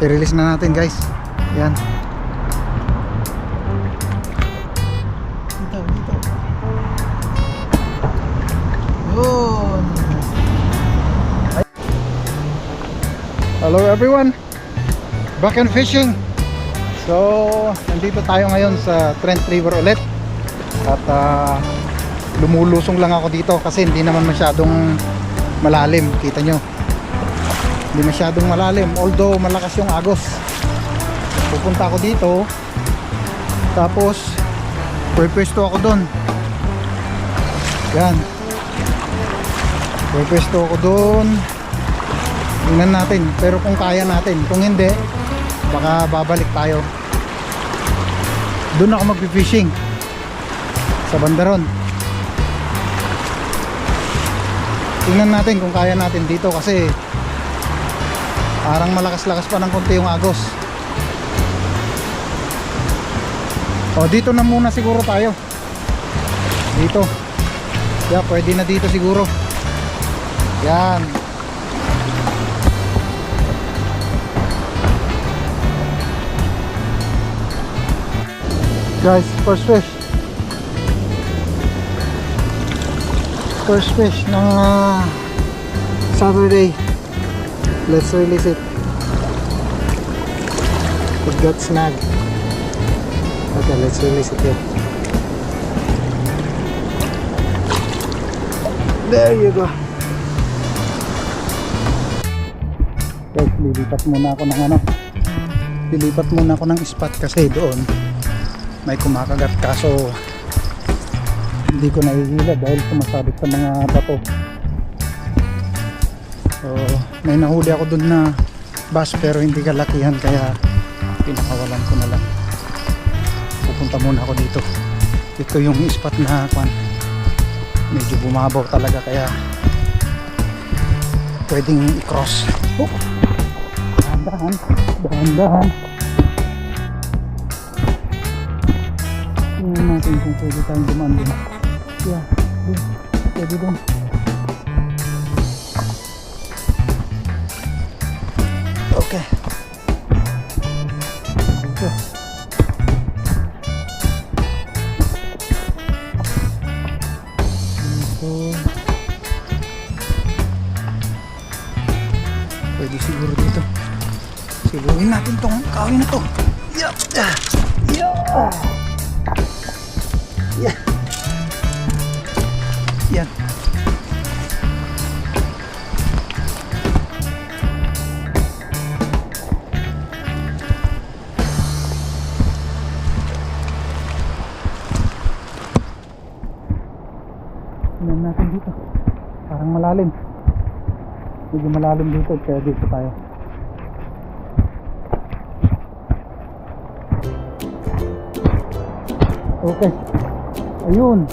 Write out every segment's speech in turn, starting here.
i-release na natin guys. Yan dito dito. Yun. Hello everyone. Back and fishing. So nandito tayo ngayon sa Trent River ulit. At ah, lumulusong lang ako dito kasi hindi naman masyadong malalim. Kita nyo hindi masyadong malalim although malakas yung agos. Pupunta ako dito. Tapos purpwesto ako doon yan. Purpwesto ako doon tingnan natin pero kung kaya natin. Kung hindi baka babalik tayo. Doon ako magpipishing sa bandaron. Tingnan natin kung kaya natin dito kasi parang malakas-lakas pa ng konti yung agos. O dito na muna siguro tayo. Dito. Yeah, pwede na dito siguro. Yan. Guys first fish. First fish ng ah, Saturday let's release it. It got snagged. Okay let's release it here. There you go. Guys lilipat muna ako ng ano. Lilipat muna ako ng spot kasi doon may kumakagat. Kaso hindi ko nahihila dahil sumasabit sa mga bato may nahuli ako dun na bass pero hindi kalakihan kaya pinakawalan ko na lang. Pupunta muna ako dito. Ito yung spot na kwan medyo bumabaw talaga kaya pwedeng i-cross. Oh, dahan dahan dahan tingnan natin kung pwede tayong dumaan dun yeah, pwede dun Yeah. Yan. Tingnan natin dito. Parang malalim. Medyo malalim dito kaya dito tayo. Okay. Ayun.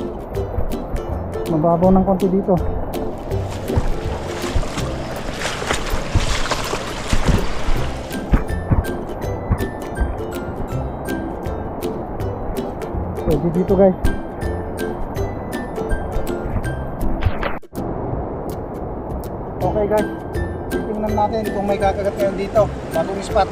Mababaw ng konti dito. Pwede dito guys. Okay guys, titingnan natin kung may kakagat ngayon dito. Bagong spot.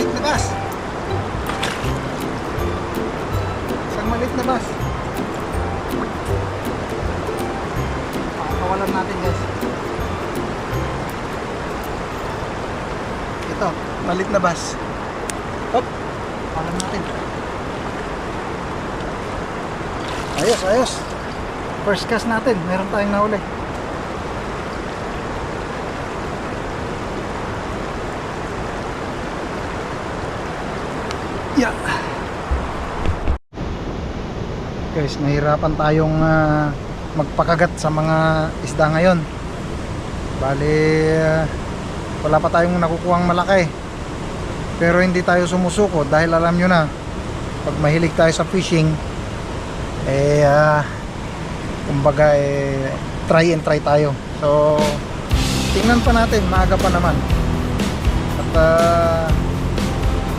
Malit na bas. Isang malit na bas. Pakakawalan natin guys. Ito, malit na bus. Hop, alam natin. Ayos, ayos. First cast natin, meron tayong nahuli. Guys, nahirapan tayong ah, magpakagat sa mga isda ngayon. Bali, ah, wala pa tayong nakukuhang malaki. Pero hindi tayo sumusuko dahil alam nyo na, pag mahilig tayo sa fishing, eh, ah, kumbaga, eh, try and try tayo. So, tingnan pa natin, maaga pa naman. At, ah,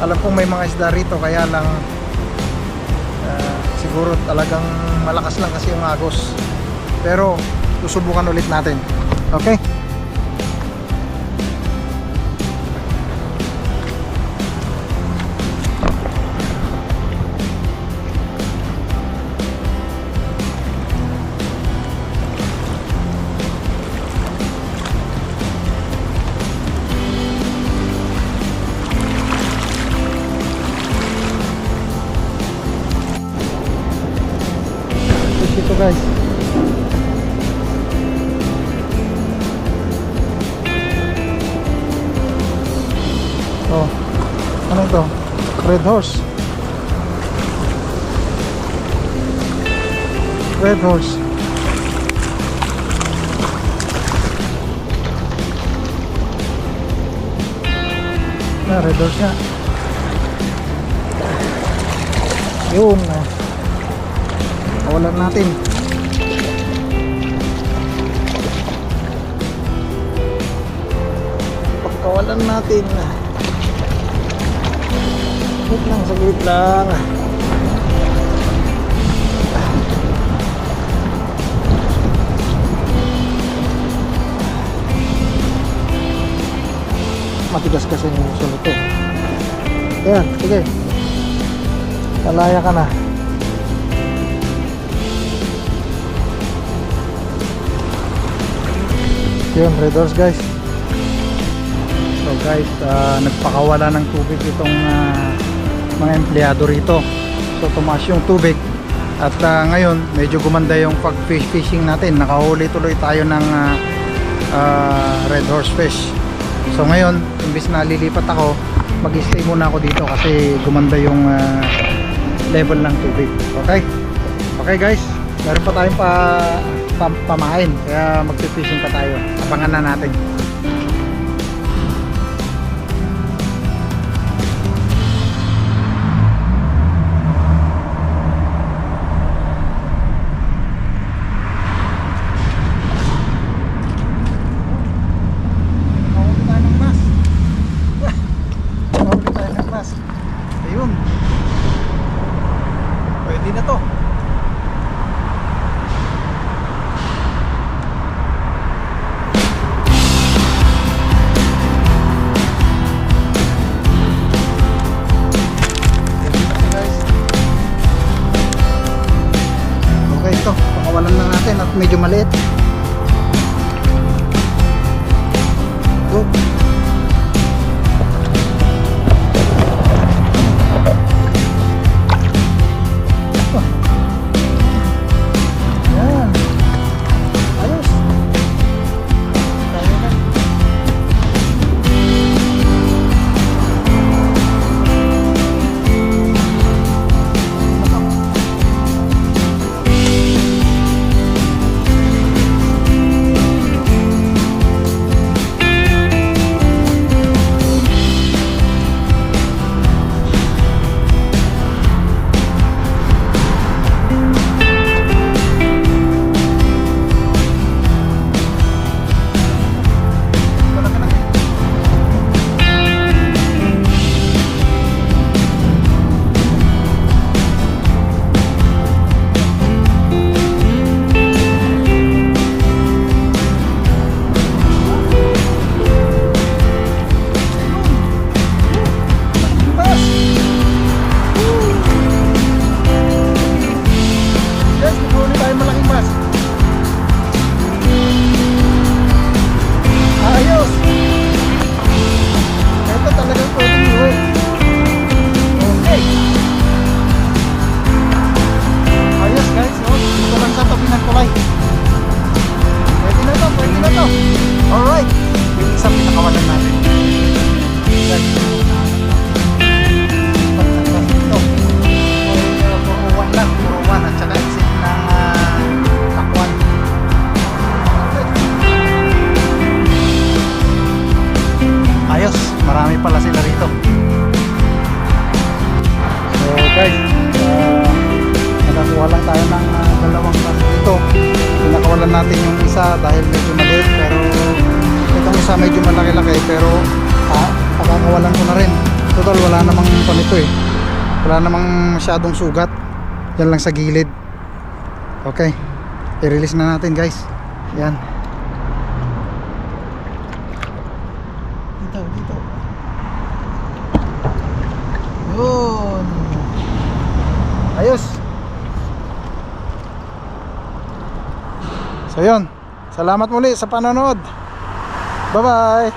alam kong may mga isda rito, kaya lang, siguro talagang malakas lang kasi yung agos. Pero, susubukan ulit natin. Okay? Red horse. Red horse. Na, red horse nga. Yun. ah. Kawalan natin. Pagkawalan natin. Wait lang, saglit lang. Matigas kasi yung uso nito. Ayan, sige. Kalaya ka na. yun red horse guys so guys ah, nagpakawala ng tubig itong ah, mga empleyado rito. So tumaas yung tubig. At ah, ngayon medyo gumanda yung pag fish fishing natin. Nakahuli tuloy tayo ng ah, ah, red horse fish. So ngayon imbis na lilipat ako mag stay muna ako dito kasi gumanda yung ah, level ng tubig. Okay? Okay guys. Meron pa tayong pa pam pamain. Kaya magpipishing pa tayo. Abangan na natin natin yung isa dahil medyo maliit pero itong isa medyo malaki-laki pero ah, pakakawalan ko na rin. Total wala namang panito eh. Wala namang masyadong sugat. Yan lang sa gilid. Okay. I-release na natin guys. Yan. Dito dito. Yun. Ayos so yun. Salamat muli sa panonood. Bye bye